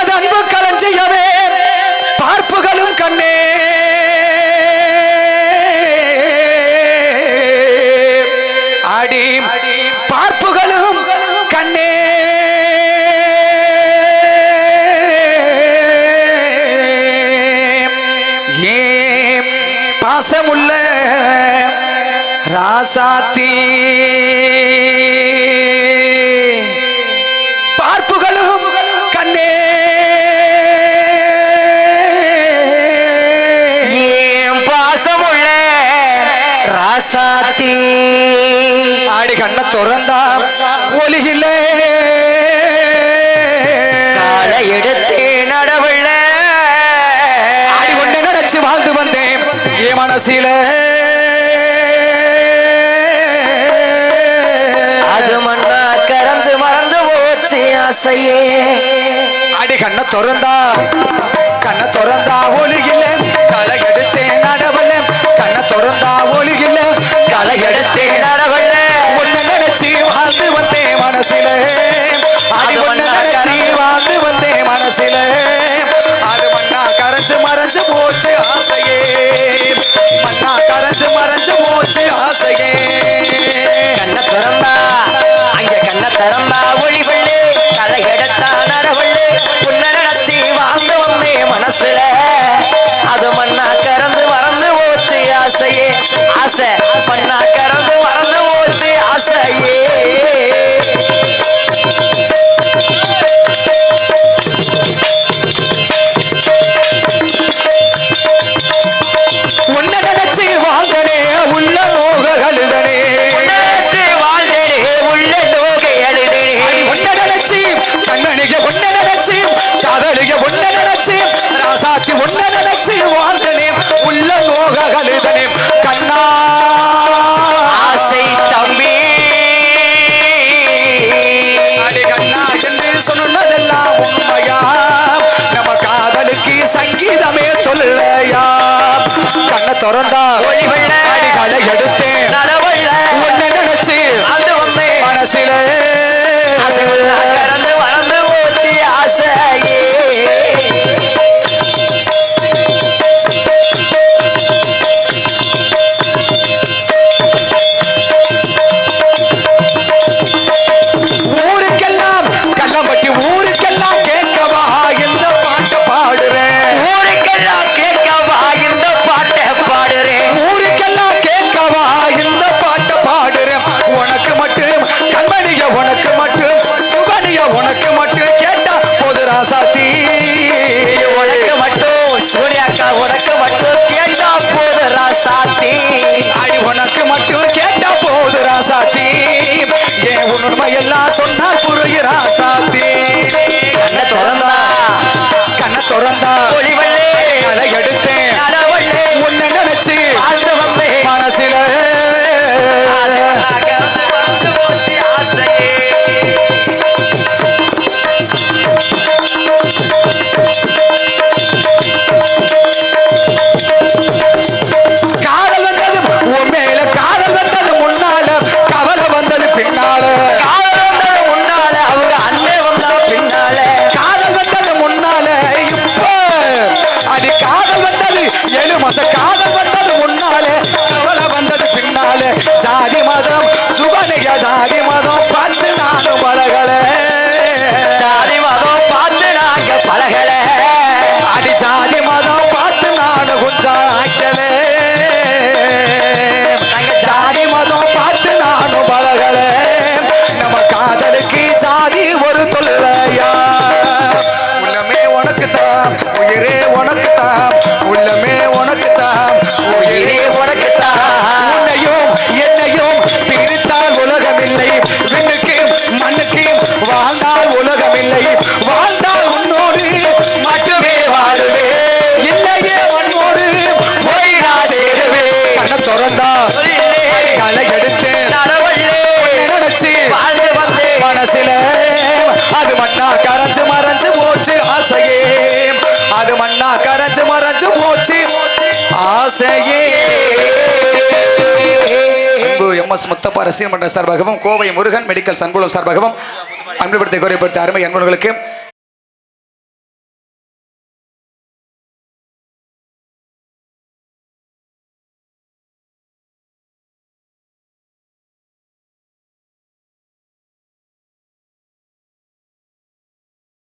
எனது அன்பு களஞ்சியமே. பார்ப்புகளும் கண்ணே. அடி பார்ப்புகளும் கண்ணே. ஏ பாசமுள்ள ராசாத்தீ. மனசாத்தி ஆடி கண்ண துறந்தா ஒலிகிலே காலை எடுத்து நடவுள்ள. ஆடி கொண்டு நினைச்சு வாழ்ந்து வந்தேன். ஏ மனசிலே. ஆசையே. அடி கண்ண திறந்தா கண்ண திறந்தா ஒழுகில. களை எடுத்தேன் பண்ணா சங்கீதமே சொல்லையா கண்ணை திறந்தா உயிரே உனக்குத்தான். உள்ளமே உனக்குத்தான். உயிரே உனக்குத்தான். உன்னையும் என்னையும் பிரித்தால் உலகமில்லை. விண்ணுக்கு மண்ணுக்கு வாழ்ந்தால் உலகமில்லை. அப்பாறு சீனமன்ற சார்பாகவும் கோவை முருகன் மெடிக்கல் சன்குளம் சார்பாகவும் அன்புபடுத்தி குறைப்படுத்த அருமை அன்பர்களுக்கு